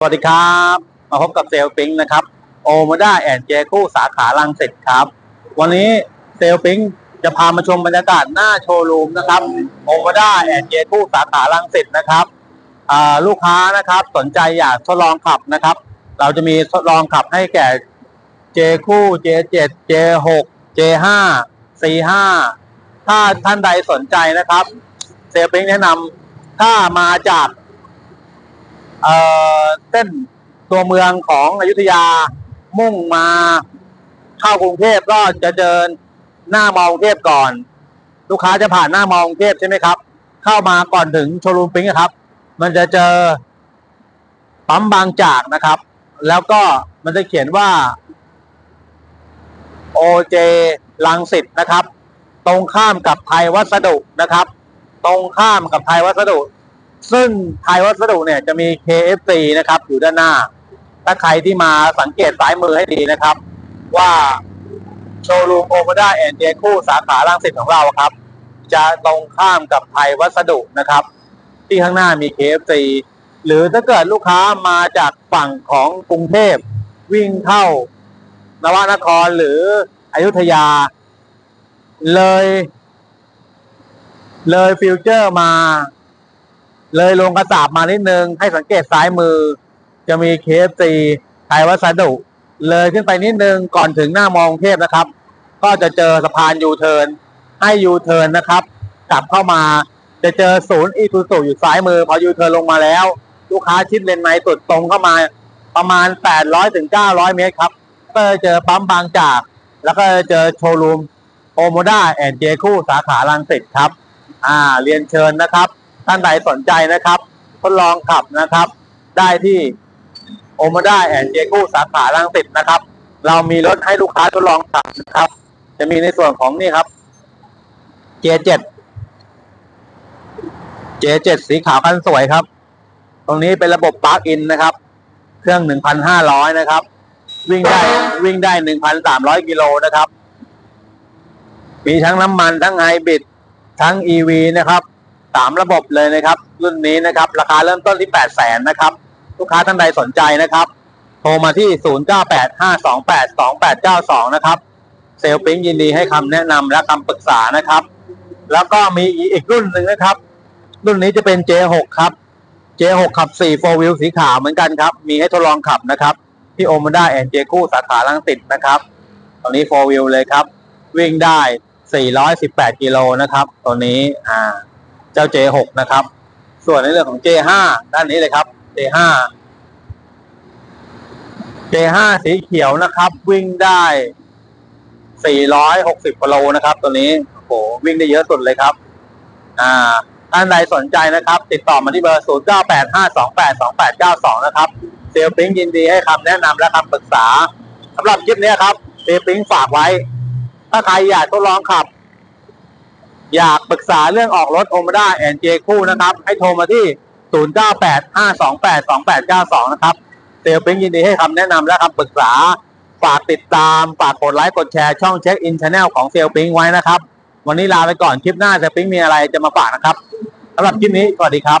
สวัสดีครับ มาพบกับเซลลปิงนะครับโอมาด้าแอนเจคู่สาขาลังสิตครับ วันนี้เซลลปิงจะพามาชมบรรยากาศหน้าโชว์รูมนะครับโอมาด้าแอนเจคู่สาขาลังสิตนะครับลูกค้านะครับสนใจอยากทดลองขับนะครับ เราจะมีทดลองขับให้แก่ J คู่ J7 J6 J5 C5 ถ้าท่านใดสนใจนะครับ เซลลปิงแนะนำถ้ามาจากเอ่อ เส้นตัวเมืองของอยุธยามุ่งมาเข้ากรุงเทพก็จะเดินหน้ามอกรุงเทพก่อน ลูกค้าจะผ่านหน้ามอกรุงเทพใช่ไหมครับ เข้ามาก่อนถึงโชว์รูมปิงอะครับ มันจะเจอปั๊มบางจากนะครับ แล้วก็มันจะเขียนว่า OJ ลังสิตนะครับ ตรงข้ามกับไทยวัสดุนะครับ ตรงข้ามกับไทยวัสดุ ซึ่งไทยวัสดุเนี่ยจะมี KFC นะครับอยู่ด้านหน้า ถ้าใครที่มาสังเกตซ้ายมือให้ดีนะครับ ว่าโชว์รูมโอมาด้าแอนเจคู่สาขาล่างสิตของเราครับ จะตรงข้ามกับไทยวัสดุนะครับ ที่ข้างหน้ามี KFC หรือถ้าเกิดลูกค้ามาจากฝั่งของกรุงเทพวิ่งเข้านวนครหรืออยุธยา เลย เลยฟิวเจอร์มา เลยลงกระสาบมานิดนึง ให้สังเกตซ้ายมือ จะมี KFC ไทยวัสดุ เลยขึ้นไปนิดนึงก่อนถึงหน้ามองเทพนะครับ ก็จะเจอสะพานยูเทิร์นให้ยูเทิร์นนะครับ กลับเข้ามาจะเจอศูนย์อีทูสุอยู่ซ้ายมือ พอยูเทิร์นลงมาแล้ว ลูกค้าชิดเลนในสุดตรงเข้ามาประมาณ 800ถึง900 เมตรครับ ก็จะเจอปั๊มบางจาก แล้วก็เจอโชว์รูมโอโมด้าแอนเจคู่สาขาลังสิตครับ อ่า เรียนเชิญนะครับ ท่านใดสนใจนะครับ ทดลองขับนะครับ ได้ที่โอมาด้าแอนเจกูสาขาลังสิตนะครับ เรามีรถให้ลูกค้าทดลองขับนะครับ จะมีในส่วนของนี่ครับ J7 J7 สีขาวคันสวยครับ ตรงนี้เป็นระบบปาร์กอินนะครับ เครื่อง 1,500 นะครับ วิ่งได้วิ่งได้ 1,300 กิโลนะครับ มีทั้งน้ำมันทั้งไฮบริดทั้ง EV นะครับ สามระบบเลยนะครับ รุ่นนี้นะครับ ราคาเริ่มต้นที่8 0 0แสนนะครับ ลูกค้าท่านใดสนใจนะครับ โทรมาที่0985282892นะครับเซลลปิ๊งยินดีให้คำแนะนำและคำปรึกษานะครับ แล้วก็มีอีกรุ่นหนึ่งนะครับ รุ่นนี้จะเป็น J6 ครับ J6 ขับ4 4 wheel สีขาวเหมือนกันครับ มีให้ทดลองขับนะครับ ที่โอมาด้าแอนเจคู่สาขาลังสิตนะครับ ตอนนี้ 4 wheel เลยครับ วิ่งได้ 418 กิโลนะครับ ตัวนี้อ่า จ้า J6 นะครับ ส่วนในเรื่องของ J5 ด้านนี้เลยครับ J5 J5 สีเขียวนะครับ วิ่งได้ 460กิโลนะครับ ตัวนี้โอ้โหวิ่งได้เยอะสุดเลยครับ อ่าท่านใดสนใจนะครับ ติดต่อมาที่เบอร์ 0985282892 นะครับเซลปิงยินดีให้คำแนะนำและคำปรึกษาสำหรับคลิปนี้ครับเซลลปิงฝากไว้ ถ้าใครอยากทดลองขับ อยากปรึกษาเรื่องออกรถโอมาด้าแอนเจคู่นะครับ ให้โทรมาที่ 0985282892 นะครับเซลเปิงยินดีให้คำแนะนำและคำปรึกษา ฝากติดตาม ฝากกดไลค์ กดแชร์ช่องเช็คอินชาแนลของเซลปิงไว้นะครับ วันนี้ลาไปก่อนคลิปหน้าเซลปิงมีอะไรจะมาฝากนะครับสำหรับคลิปนี้สวัสดีครับ